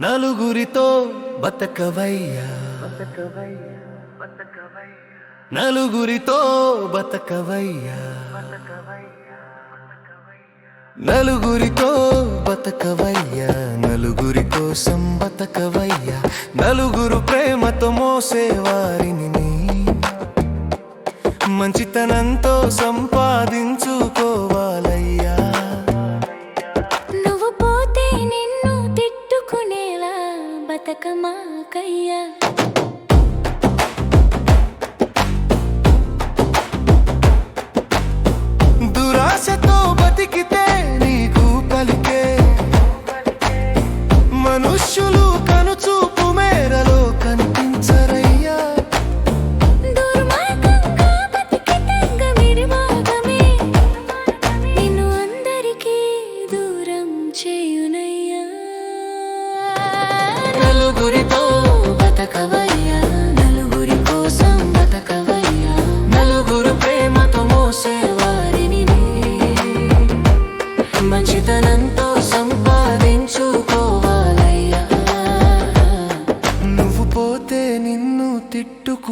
నలుగురితో బతకవయ్యా. నలుగురితో బతకవయ్యా. నలుగురితో బతకవయ్యా. నలుగురి కోసం బతకవయ్యా. నలుగురు ప్రేమతో మోసేవారిని వారిని మంచితనంతో సంప బతకమాకయ్యా.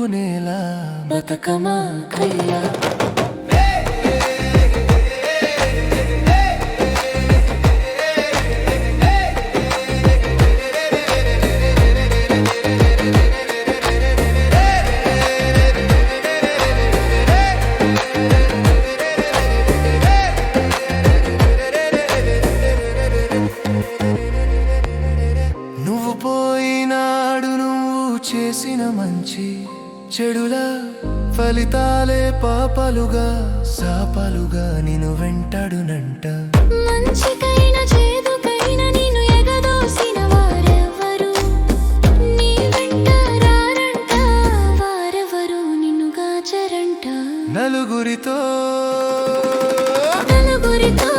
తిట్టుకునేలా బతకమాకయ్యా నువ్వు పోయినాడు నువ్వు చేసిన మంచి చెడుల ఫలితాలే పాపాలుగా శాపాలుగా నిన్ను వెంటాడునంట. మంచికైన చేదుకైన నిన్ను ఎగదోసిన వారెవ్వరు నీ వెంట రారంట వారెవరు నిన్ను గాచరంట? నలుగురితో నలుగురితో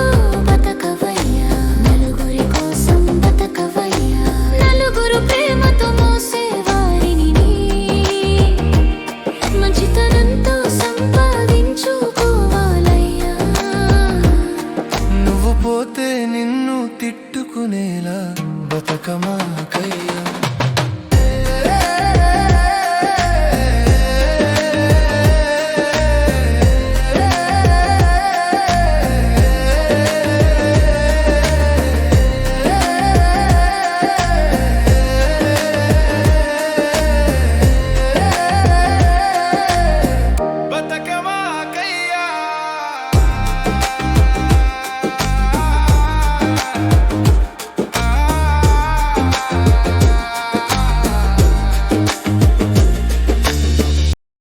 నువ్వు పోతే